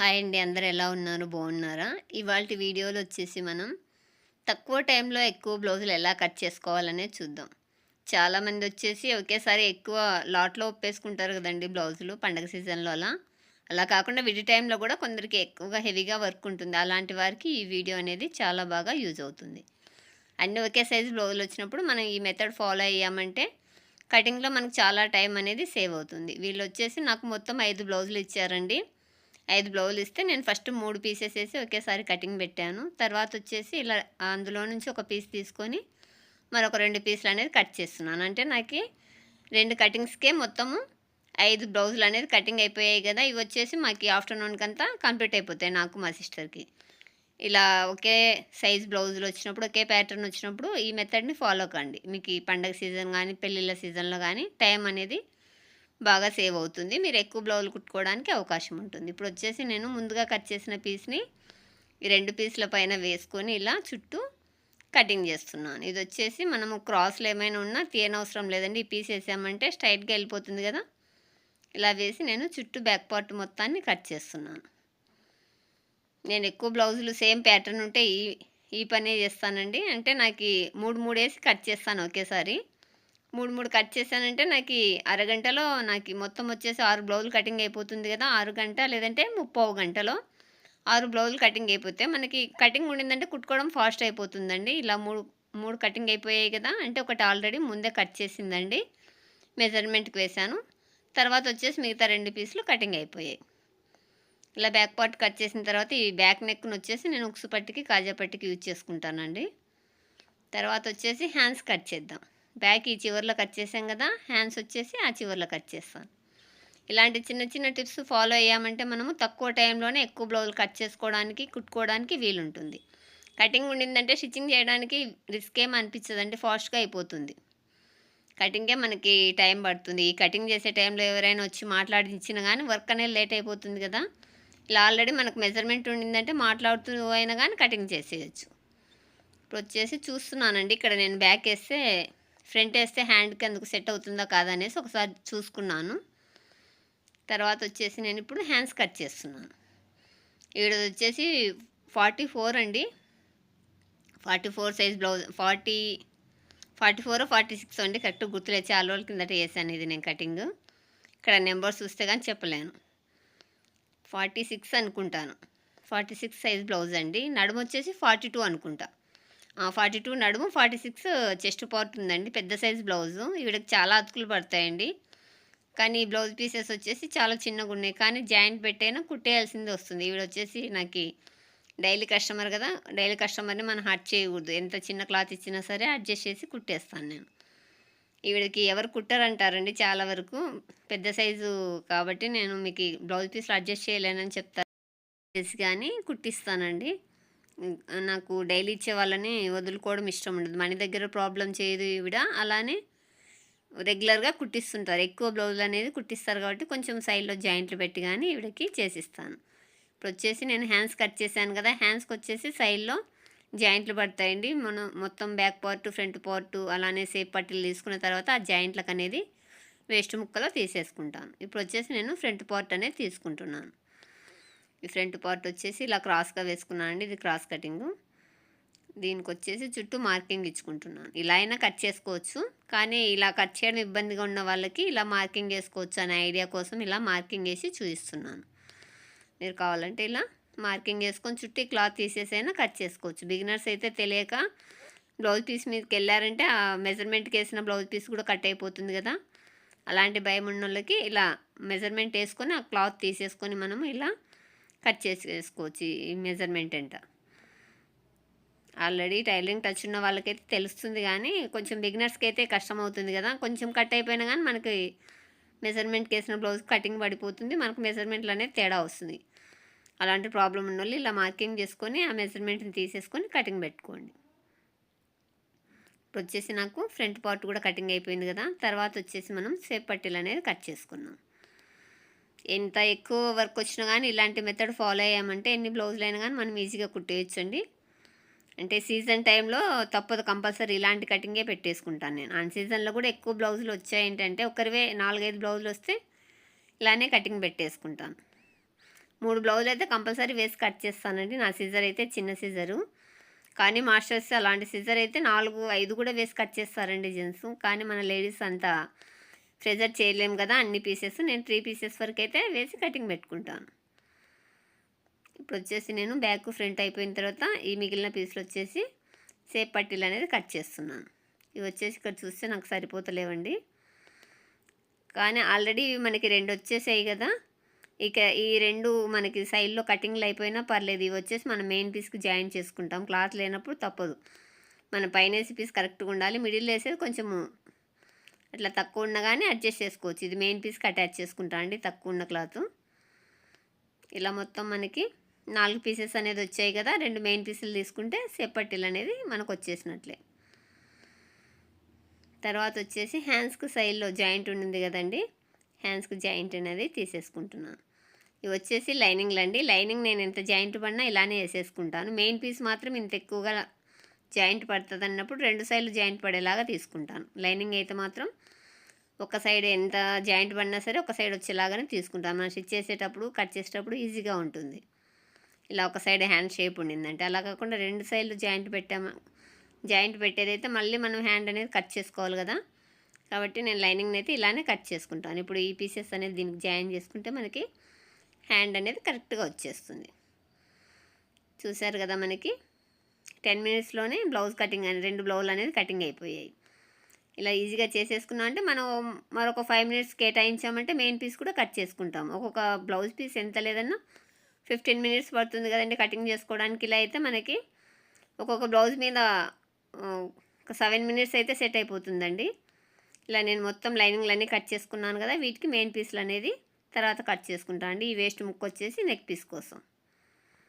Hi అండి అందరు ఎలా ఉన్నారు? బాగున్నారా? ఇవాళ వీడియోలో వచ్చేసి మనం తక్కువ టైంలో ఎక్కువ బ్లౌజులు ఎలా కట్ చేసుకోవాలనే చూద్దాం. చాలామంది వచ్చేసి ఒకేసారి ఎక్కువ లాట్లో ఒప్పేసుకుంటారు కదండి బ్లౌజులు పండగ సీజన్లో అలా. అలా కాకుండా విడి టైంలో కూడా కొందరికి ఎక్కువగా హెవీగా వర్క్ ఉంటుంది. అలాంటి వారికి ఈ వీడియో అనేది చాలా బాగా యూజ్ అవుతుంది. అన్నీ ఒకే సైజు బ్లౌజులు వచ్చినప్పుడు మనం ఈ మెథడ్ ఫాలో అయ్యామంటే కటింగ్లో మనకు చాలా టైం అనేది సేవ్ అవుతుంది. వీళ్ళు వచ్చేసి నాకు మొత్తం ఐదు బ్లౌజులు ఇచ్చారండి. ఐదు బ్లౌజులు ఇస్తే నేను ఫస్ట్ మూడు పీసెస్ వేసి ఒకేసారి కటింగ్ పెట్టాను. తర్వాత వచ్చేసి ఇలా అందులో నుంచి ఒక పీస్ తీసుకొని మరొక రెండు పీసులు అనేది కట్ చేస్తున్నాను. అంటే నాకు రెండు కటింగ్స్కే మొత్తము ఐదు బ్లౌజులు అనేది కటింగ్ అయిపోయాయి కదా. ఇవి వచ్చేసి మాకు ఆఫ్టర్నూన్కి అంతా కంప్లీట్ అయిపోతాయి నాకు మా సిస్టర్కి ఇలా ఒకే సైజ్ బ్లౌజులు వచ్చినప్పుడు ఒకే ప్యాటర్న్ వచ్చినప్పుడు ఈ మెథడ్ని ఫాలో కండి. మీకు ఈ పండగ సీజన్ కానీ పెళ్ళిళ్ళ సీజన్లో కానీ టైం అనేది బాగా సేవ్ అవుతుంది. మీరు ఎక్కువ బ్లౌజులు కుట్టుకోవడానికి అవకాశం ఉంటుంది. ఇప్పుడు వచ్చేసి నేను ముందుగా కట్ చేసిన పీస్ని ఈ రెండు పీసుల పైన వేసుకొని ఇలా చుట్టూ కటింగ్ చేస్తున్నాను. ఇది వచ్చేసి మనము క్రాస్లు ఏమైనా ఉన్నా తీయనవసరం లేదండి. ఈ పీస్ వేసామంటే స్ట్రైట్గా వెళ్ళిపోతుంది కదా. ఇలా వేసి నేను చుట్టూ బ్యాక్ పార్ట్ మొత్తాన్ని కట్ చేస్తున్నాను. నేను ఎక్కువ బ్లౌజులు సేమ్ ప్యాటర్న్ ఉంటే ఈ ఈ పనే చేస్తానండి. అంటే నాకు మూడు మూడు వేసి కట్ చేస్తాను ఒకేసారి. మూడు మూడు కట్ చేశానంటే నాకు అరగంటలో నాకు మొత్తం వచ్చేసి ఆరు బ్లౌజులు కటింగ్ అయిపోతుంది కదా ఆరు గంట లేదంటే ముప్పై గంటలో ఆరు బ్లౌజులు కటింగ్ అయిపోతే మనకి కటింగ్ ఉండిందంటే కుట్టుకోవడం ఫాస్ట్ అయిపోతుందండి. ఇలా మూడు మూడు కటింగ్ అయిపోయాయి కదా అంటే ఒకటి ఆల్రెడీ ముందే కట్ చేసిందండి. మెజర్మెంట్కి వేశాను. తర్వాత వచ్చేసి మిగతా రెండు పీసులు కటింగ్ అయిపోయాయి. ఇలా బ్యాక్ పార్ట్ కట్ చేసిన తర్వాత ఈ బ్యాక్ నెక్ను వచ్చేసి నేను ఉక్సు పట్టికి కాజా పట్టికి యూజ్ చేసుకుంటానండి. తర్వాత వచ్చేసి హ్యాండ్స్ కట్ చేద్దాం. బ్యాక్ ఈ చివరిలో కట్ చేసాం కదా హ్యాండ్స్ వచ్చేసి ఆ చివరిలో కట్ చేస్తాను. ఇలాంటి చిన్న చిన్న టిప్స్ ఫాలో అయ్యామంటే మనము తక్కువ టైంలోనే ఎక్కువ బ్లౌజులు కట్ చేసుకోవడానికి కుట్టుకోవడానికి వీలుంటుంది. కటింగ్ ఉండిందంటే స్టిచ్చింగ్ చేయడానికి రిస్క్ ఏం అనిపించదండి ఫాస్ట్గా అయిపోతుంది. కటింగే మనకి టైం పడుతుంది. ఈ కటింగ్ చేసే టైంలో ఎవరైనా వచ్చి మాట్లాడించినా కానీ వర్క్ అనేది లేట్ అయిపోతుంది కదా. ఇలా ఆల్రెడీ మనకు మెజర్మెంట్ ఉండిందంటే మాట్లాడుతూ అయినా కానీ కటింగ్ చేసేయచ్చు. ఇప్పుడు వచ్చేసి చూస్తున్నానండి ఇక్కడ నేను బ్యాక్ వేస్తే ఫ్రంట్ వేస్తే హ్యాండ్కి ఎందుకు సెట్ అవుతుందా కాదా అనేసి ఒకసారి చూసుకున్నాను. తర్వాత వచ్చేసి నేను ఇప్పుడు హ్యాండ్స్ కట్ చేస్తున్నాను. ఈడది వచ్చేసి ఫార్టీ ఫోర్ అండి. Forty four size blouse forty forty four forty six అండి. కరెక్ట్ గుర్తులే చాలా రోజుల కిందట వేసాను ఇది నేను కటింగ్. ఇక్కడ నెంబర్స్ చూస్తే కానీ చెప్పలేను. ఫార్టీ సిక్స్ అనుకుంటాను. ఫార్టీ సిక్స్ సైజ్ బ్లౌజ్ అండి. నడుము వచ్చేసి ఫార్టీ టూ అనుకుంటా. ఫార్టీ టూ నడుము ఫార్టీ సిక్స్ చెస్ట్ పార్ట్ ఉందండి. పెద్ద సైజ్ బ్లౌజు. ఈవిడకి చాలా అతుకులు పడతాయండి. కానీ ఈ బ్లౌజ్ పీసెస్ వచ్చేసి చాలా చిన్నగా ఉన్నాయి. కానీ జాయింట్ పెట్టైనా కుట్టేయాల్సింది వస్తుంది. ఈవిడ వచ్చేసి నాకు డైలీ కస్టమర్ కదా. డైలీ కస్టమర్ని మనం హట్ చేయకూడదు. ఎంత చిన్న క్లాత్ ఇచ్చినా సరే అడ్జస్ట్ చేసి కుట్టేస్తాను నేను. ఈవిడకి ఎవరు కుట్టారంటారండి చాలా వరకు. పెద్ద సైజు కాబట్టి నేను మీకు బ్లౌజ్ పీస్లు అడ్జస్ట్ చేయలేనని చెప్తాను కానీ కుట్టిస్తానండి. నాకు డైలీ ఇచ్చే వాళ్ళని వదులుకోవడం ఇష్టం ఉండదు. మనీ దగ్గర ప్రాబ్లం చేయదు ఈవిడ. అలానే రెగ్యులర్గా కుట్టిస్తుంటారు. ఎక్కువ బ్లౌజులు అనేది కుట్టిస్తారు కాబట్టి కొంచెం సైడ్లో జాయింట్లు పెట్టి కానీ ఈవిడకి చేసిస్తాను. ఇప్పుడు వచ్చేసి నేను హ్యాండ్స్ కట్ చేశాను కదా హ్యాండ్స్కి వచ్చేసి సైడ్లో జాయింట్లు పడతాయండి. మనం మొత్తం బ్యాక్ పార్ట్ ఫ్రంట్ పార్ట్ అలానే సేప్ పట్టీలు తీసుకున్న తర్వాత ఆ జాయింట్లకు అనేది వేస్ట్ ముక్కలో తీసేసుకుంటాను. ఇప్పుడు వచ్చేసి నేను ఫ్రంట్ పార్ట్ అనేది తీసుకుంటున్నాను. ఈ ఫ్రంట్ పార్ట్ వచ్చేసి ఇలా క్రాస్గా వేసుకున్నానండి ఇది క్రాస్ కటింగు. దీనికి వచ్చేసి చుట్టూ మార్కింగ్ ఇచ్చుకుంటున్నాను. ఇలా అయినా కట్ చేసుకోవచ్చు కానీ ఇలా కట్ చేయడం ఇబ్బందిగా ఉన్న వాళ్ళకి ఇలా మార్కింగ్ వేసుకోవచ్చు అనే ఐడియా కోసం ఇలా మార్కింగ్ వేసి చూపిస్తున్నాను. మీరు కావాలంటే ఇలా మార్కింగ్ వేసుకొని చుట్టూ క్లాత్ తీసేసైనా కట్ చేసుకోవచ్చు. బిగినర్స్ అయితే తెలియక బ్లౌజ్ పీస్ మీదకి వెళ్ళారంటే ఆ మెజర్మెంట్కి వేసిన బ్లౌజ్ పీస్ కూడా కట్ అయిపోతుంది కదా. అలాంటి భయం ఉన్న వాళ్ళకి ఇలా మెజర్మెంట్ వేసుకొని ఆ క్లాత్ తీసేసుకొని మనము ఇలా కట్ చేసేసుకోవచ్చు ఈ మెజర్మెంట్ ఎంత ఆల్రెడీ టైలరింగ్ టచ్ ఉన్న వాళ్ళకైతే తెలుస్తుంది కానీ కొంచెం బిగినర్స్కి అయితే కష్టం అవుతుంది కదా. కొంచెం కట్ అయిపోయినా కానీ మనకి మెజర్మెంట్కి వేసిన బ్లౌజ్ కటింగ్ పడిపోతుంది. మనకు మెజర్మెంట్లు అనేది తేడా వస్తుంది. అలాంటి ప్రాబ్లం ఉన్న వాళ్ళు ఇలా మార్కింగ్ చేసుకొని ఆ మెజర్మెంట్ని తీసేసుకొని కటింగ్ పెట్టుకోండి. ఇప్పుడు వచ్చేసి నాకు ఫ్రంట్ పార్ట్ కూడా కటింగ్ అయిపోయింది కదా. తర్వాత వచ్చేసి మనం సేప్ పట్టీలు అనేది కట్ చేసుకున్నాం ఎంత ఎక్కువ వర్క్ వచ్చినా కానీ ఇలాంటి మెథడ్ ఫాలో అయ్యామంటే ఎన్ని బ్లౌజులు అయినా కానీ మనం ఈజీగా కుట్టేయచ్చండి. అంటే సీజన్ టైంలో తప్పదు కంపల్సరీ ఇలాంటి కటింగే పెట్టేసుకుంటాను నేను. అన్ సీజన్లో కూడా ఎక్కువ బ్లౌజులు వచ్చాయి ఏంటంటే ఒకరివే నాలుగైదు బ్లౌజులు వస్తే ఇలానే కటింగ్ పెట్టేసుకుంటాను. మూడు బ్లౌజులు అయితే కంపల్సరీ వేసి కట్ చేస్తానండి. నా సీజర్ అయితే చిన్న సీజరు కానీ మాస్టర్స్ అలాంటి సీజర్ అయితే నాలుగు ఐదు కూడా వేసి కట్ చేస్తారండి జెంట్స్ కానీ మన లేడీస్ అంతా ప్రెజర్ చేయలేము కదా అన్ని పీసెస్. నేను త్రీ పీసెస్ వరకు అయితే వేసి కటింగ్ పెట్టుకుంటాను. ఇప్పుడు వచ్చేసి నేను బ్యాక్ ఫ్రంట్ అయిపోయిన తర్వాత ఈ మిగిలిన పీసులు వచ్చేసి సేప్ పట్టీలు అనేది కట్ చేస్తున్నాను. ఇవి వచ్చేసి ఇక్కడ చూస్తే నాకు సరిపోతలేవండి. కానీ ఆల్రెడీ ఇవి మనకి రెండు వచ్చేసాయి కదా. ఇక ఈ రెండు మనకి సైడ్లో కటింగ్లు అయిపోయినా పర్లేదు. ఇవి వచ్చేసి మనం మెయిన్ పీస్కి జాయిన్ చేసుకుంటాం. క్లాత్ లేనప్పుడు తప్పదు. మన పైన వేసి పీస్ కరెక్ట్గా ఉండాలి. మిడిల్ వేసేది కొంచెము అట్లా తక్కువ ఉండగానే అడ్జస్ట్ చేసుకోవచ్చు. ఇది మెయిన్ పీస్కి అటాచ్ చేసుకుంటా అండి తక్కువ ఉన్న క్లాత్ ఇలా మొత్తం మనకి నాలుగు పీసెస్ అనేది వచ్చాయి కదా రెండు మెయిన్ పీసులు తీసుకుంటే సెపట్టిల్ అనేది మనకు వచ్చేసినట్లే. తర్వాత వచ్చేసి హ్యాండ్స్కి సైడ్లో జాయింట్ ఉండింది కదండి హ్యాండ్స్కి జాయింట్ అనేది తీసేసుకుంటున్నాను ఇవి వచ్చేసి లైనింగ్లు అండి. లైనింగ్ నేను ఎంత జాయింట్ పడినా ఇలానే వేసేసుకుంటాను. మెయిన్ పీస్ మాత్రం ఇంత ఎక్కువగా జాయింట్ పడుతుంది అన్నప్పుడు రెండు సైడ్లు జాయింట్ పడేలాగా తీసుకుంటాను. లైనింగ్ అయితే మాత్రం ఒక సైడ్ ఎంత జాయింట్ పడినా సరే ఒక సైడ్ వచ్చేలాగానే తీసుకుంటాం. మనం స్టిచ్ చేసేటప్పుడు కట్ చేసేటప్పుడు ఈజీగా ఉంటుంది. ఇలా ఒక సైడ్ హ్యాండ్ షేప్ ఉండిందంటే. అలా కాకుండా రెండు సైడ్లు జాయింట్ పెట్టాము జాయింట్ పెట్టేదైతే మళ్ళీ మనం హ్యాండ్ అనేది కట్ చేసుకోవాలి కదా. కాబట్టి నేను లైనింగ్ని అయితే ఇలానే కట్ చేసుకుంటాను. ఇప్పుడు ఈ పీసెస్ అనేది దీనికి జాయిన్ చేసుకుంటే మనకి హ్యాండ్ అనేది కరెక్ట్గా వచ్చేస్తుంది. చూశారు కదా మనకి? టెన్ మినిట్స్లోనే బ్లౌజ్ కటింగ్ అని రెండు బ్లౌజులు అనేది కటింగ్ అయిపోయాయి. ఇలా ఈజీగా చేసేసుకున్నాం అంటే మనం మరొక ఫైవ్ మినిట్స్ కేటాయించామంటే మెయిన్ పీస్ కూడా కట్ చేసుకుంటాం. ఒక్కొక్క బ్లౌజ్ పీస్ ఎంత లేదన్నా ఫిఫ్టీన్ మినిట్స్ పడుతుంది కదండి కటింగ్ చేసుకోవడానికి. ఇలా అయితే మనకి ఒక్కొక్క బ్లౌజ్ మీద ఒక సెవెన్ మినిట్స్ అయితే సెట్ అయిపోతుందండి. ఇలా నేను మొత్తం లైనింగ్లు అన్నీ కట్ చేసుకున్నాను కదా వీటికి మెయిన్ పీసులు అనేది తర్వాత కట్ చేసుకుంటాను అండి. ఈ వేస్ట్ ముక్క వచ్చేసి నెక్ పీస్ కోసం.